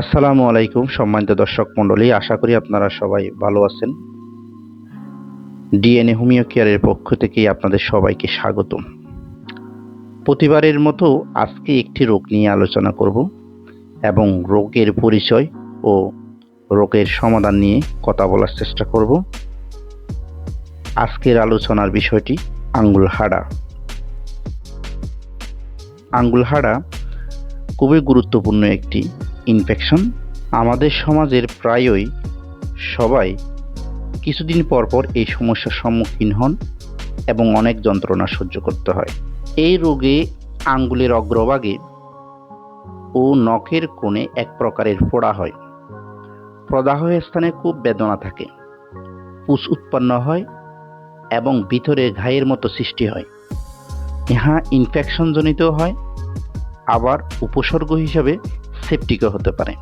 আসসালামু আলাইকুম, সম্মানিত দর্শক মণ্ডলী, আশা করি আপনারা সবাই ভালো আছেন। ডিএনএ হোমিও কেয়ারের পক্ষ থেকে আপনাদের সবাইকে স্বাগতম। প্রতিবারের মতো আজকে একটি রোগ নিয়ে আলোচনা করব এবং রোগের পরিচয় ও রোগের সমাধান নিয়ে কথা বলার চেষ্টা করব। আজকের আলোচনার বিষয়টি আঙ্গুল হাড়া। আঙ্গুল হাড়া খুবই গুরুত্বপূর্ণ একটি ইনফেকশন আমাদের সমাজের প্রায়ই সবাই কিছুদিন পর পর এই সমস্যার সম্মুখীন হন এবং অনেক যন্ত্রণা সহ্য করতে হয়। এই রোগে আঙ্গুলের অগ্রভাগে ও নখের কোণে এক প্রকারের ফোড়া হয়। প্রদাহ স্থানে খুব বেদনা থাকে, পুষ উৎপন্ন হয় এবং ভিতরে ঘায়ের মতো সৃষ্টি হয়। ইহা ইনফেকশনজনিত হয়, আবার উপসর্গ হিসাবে সেপটিকও হতে পারে।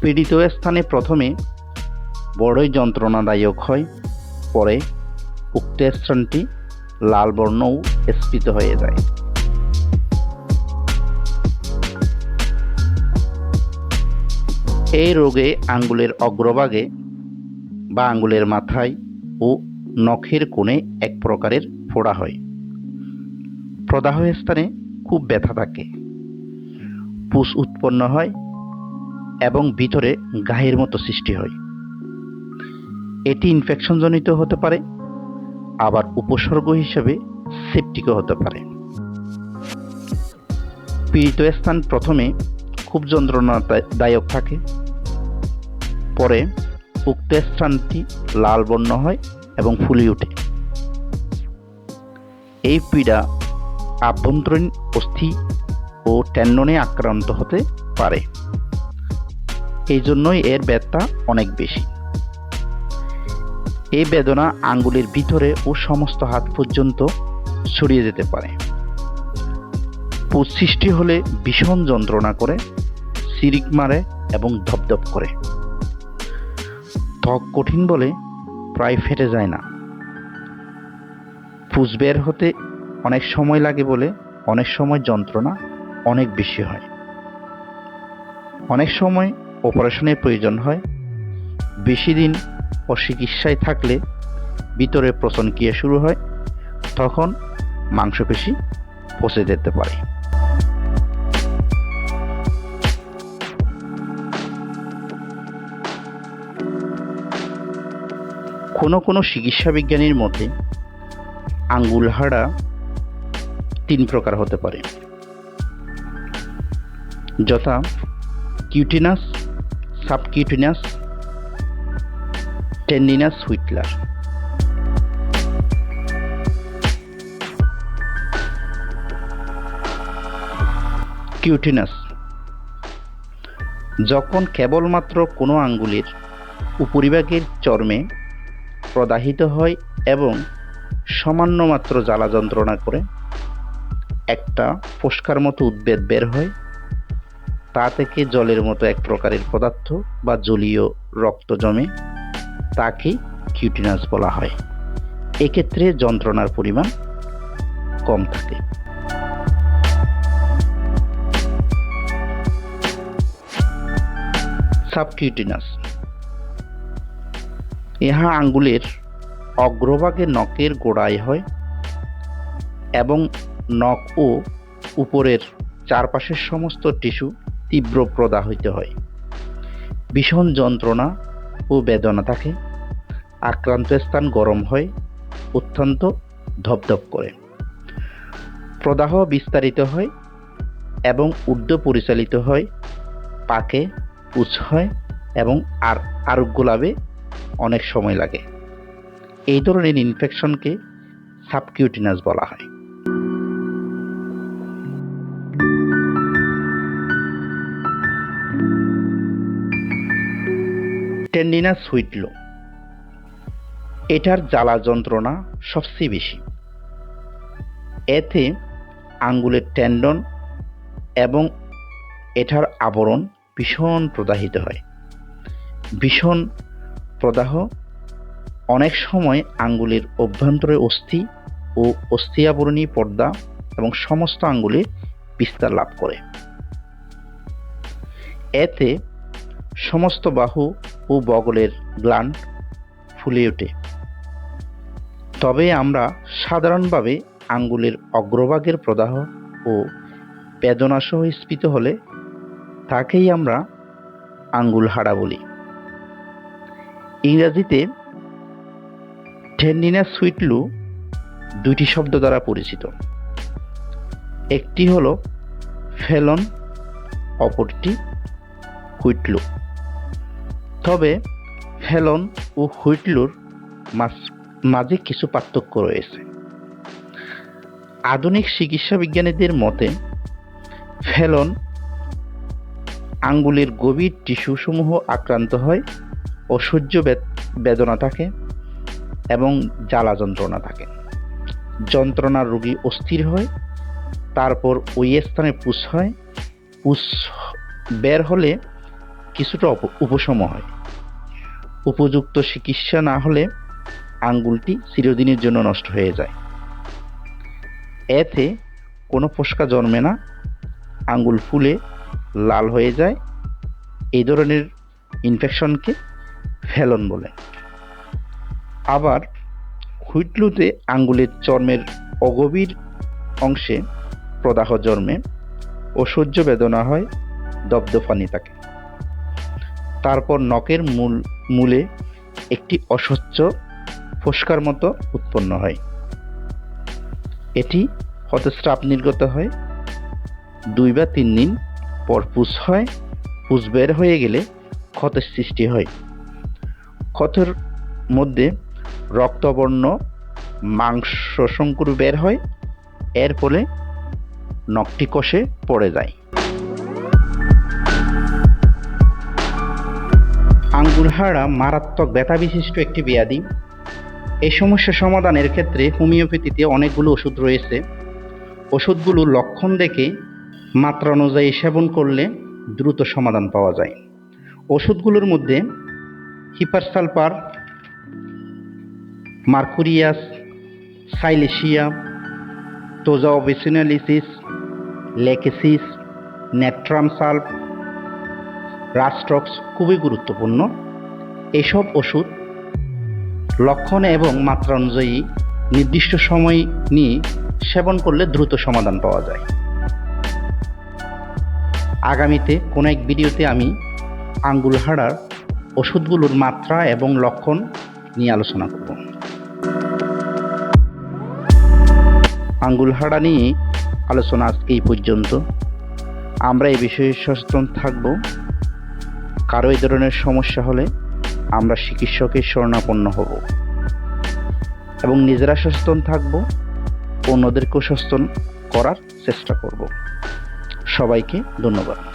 পীড়িত স্থানে প্রথমে বড়ই যন্ত্রণাদায়ক হয়, পরে উক্ত স্থানটি লাল বর্ণও স্ফীত হয়ে যায়। এই রোগে আঙ্গুলের অগ্রভাগে বা আঙ্গুলের মাথায় ও নখের কোণে এক প্রকারের ফোড়া হয়। প্রদাহ স্থানে খুব ব্যথা থাকে। পুষ উৎপন্ন হয় এবং ভিতরে গাহের মতো সৃষ্টি হয়। এটি ইনফেকশনজনিত হতে পারে, আবার উপসর্গ হিসেবে সেপটিকও হতে পারে। পীড়িত স্থান প্রথমে খুব যন্ত্রণাদায়ক থাকে, পরে উক্ত স্থানটি লাল বর্ণ হয় এবং ফুলে ওঠে এই পীড়া আভ্যন্তরীণ অস্থি ও ট্যান্ডনে আক্রান্ত হতে পারে। এই জন্যই এর ব্যথা অনেক বেশি। এই বেদনা আঙ্গুলের ভিতরে ও সমস্ত হাত পর্যন্ত ছড়িয়ে যেতে পারে। পুষ সৃষ্টি হলে ভীষণ যন্ত্রণা করে সিরিক মারে এবং ধপধপ করে। ত্বক কঠিন বলে প্রায় ফেটে যায় না। পুষ বের হতে অনেক সময় লাগে বলে অনেক সময় যন্ত্রণা অনেক বেশি হয়। অনেক সময় অপারেশনের প্রয়োজন হয়, বেশি দিন অচিকিৎসায় থাকলে ভিতরে প্রচন ক্রিয়া শুরু হয়, তখন মাংসপেশি পচে যেতে পারে। কোনো কোনো চিকিৎসা বিজ্ঞানীর মতে, আঙ্গুল হাড়া তিন প্রকার হতে পারে। যথা কিউটিনাস, সাবকিউটিনাস, টেন্ডিনাস হুইটলার। কিউটিনাস, যখন কেবলমাত্র কোনো আঙ্গুলের উপরিভাগের চর্মে প্রদাহিত হয় এবং সামান্য মাত্র জ্বালা যন্ত্রণা করে, একটা ফোস্কার মতো উদ্বেদ বের হয় তা থেকে জলের মতো এক প্রকারের পদার্থ বা জলীয় রক্ত জমে, তাকে কিউটিনাস বলা হয়। এক্ষেত্রে যন্ত্রণার পরিমাণ কম থাকে। সাবকিউটিনাস। ইহা আঙ্গুলের অগ্রভাগে নখের গোড়ায় হয় এবং নখ ও উপরের চারপাশের সমস্ত টিস্যু তীব্র প্রদাহিত হয়। ভীষণ যন্ত্রণা ও বেদনা থাকে। আক্রান্ত স্থান গরম হয়, অত্যন্ত ধপধপ করে। প্রদাহ বিস্তারিত হয় এবং ঊর্ধ্ব পরিচালিত হয়, পাকে পুছ হয় এবং আর আরোগ্য লাভে অনেক সময় লাগে। এই ধরনের ইনফেকশনকে সাবকিউটিনাস বলা হয়। টেন্ডিনাস হুইটলো এটার জ্বালা যন্ত্রণা সবচেয়ে বেশি। এতে আঙ্গুলের টেন্ডন এবং এটার আবরণ ভীষণ প্রদাহিত হয়। ভীষণ প্রদাহ অনেক সময় আঙ্গুলের অভ্যন্তরে অস্থি ও অস্থি আবরণী পর্দা এবং সমস্ত আঙ্গুলে বিস্তার লাভ করে। এতে সমস্ত বাহু ও বগলের গ্ল্যান্ড ফুলে ওঠে। তবে আমরা সাধারণভাবে আঙ্গুলের অগ্রভাগের প্রদাহ ও বেদনাসহ স্ফীত হলে তাকেই আমরা আঙ্গুল হাড়া বলি। ইংরাজিতে টেন্ডিনাস সুইটলু দুইটি শব্দ দ্বারা পরিচিত। একটি হলো ফেলন অপরটি হুইটলু তবে ফেলন ও হুইটলুর মাঝ- কিছু পার্থক্য রয়েছে। আধুনিক চিকিৎসা বিজ্ঞানীদের মতে, ফেলন আঙ্গুলের গভীর টিস্যুসমূহ আক্রান্ত হয় অসহ্য বেদনা থাকে এবং জ্বালা যন্ত্রণা থাকে। যন্ত্রণার রোগী অস্থির হয়, তারপর ওই স্থানে পুষ হয়, পুষ বের হলে কিছুটা উপশম হয়। উপযুক্ত চিকিৎসা না হলে আঙ্গুলটি চিরদিনের জন্য নষ্ট হয়ে যায়। এতে কোনো ফোসকা জন্মে না, আঙ্গুল ফুলে লাল হয়ে যায় এই ধরনের ইনফেকশনকে ফেলন বলে। আবার হুইটলুতে আঙ্গুলের চর্মের অগভীর অংশে প্রদাহ জন্মে অসহ্য বেদনা হয় দপদপানি থাকে তারপর নখের মূল, মূলে একটি অস্বচ্ছ ফোসকার মতো উৎপন্ন হয়। এটি হতে স্রাব নির্গত হয়। দুই বা তিন দিন পর পুষ হয়। পুষ বের হয়ে গেলে ক্ষতের সৃষ্টি হয়। ক্ষতের মধ্যে রক্তবর্ণ মাংস শঙ্কুর বের হয়। এর ফলে নখটি কষে পড়ে যায়। হাড়া মারাত্মক ব্যথা বিশিষ্ট একটি ব্যাধি। এই সমস্যা সমাধানের ক্ষেত্রে হোমিওপ্যাথিতে অনেকগুলো ওষুধ রয়েছে। ওষুধগুলোর লক্ষণ দেখে মাত্রা অনুযায়ী সেবন করলে দ্রুত সমাধান পাওয়া যায়। ওষুধগুলোর মধ্যে হিপারসালপার মার্কুরিয়াস, সাইলেশিয়া টোজাওবেসিনালিসিস লেকেসিস, নেট্রাম রাস্ট্রক্স খুবই গুরুত্বপূর্ণ। এসব ওষুধ লক্ষণ এবং মাত্রা অনুযায়ী নির্দিষ্ট সময় নিয়ে সেবন করলে দ্রুত সমাধান পাওয়া যায়। আগামীতে কোনো এক ভিডিওতে আমি আঙ্গুল হাড়ার ওষুধগুলোর মাত্রা এবং লক্ষণ নিয়ে আলোচনা করব। আঙ্গুল হাড়া নিয়ে আলোচনা আজকে এই পর্যন্ত। আমরা এই বিষয়ে সচেতন থাকব। কারও এই ধরনের সমস্যা হলে আমরা চিকিৎসকের শরণাপন্ন হব। এবং নিজেরা সচেতন থাকব, অন্যদেরকেও সচেতন করার চেষ্টা করব। সবাইকে ধন্যবাদ।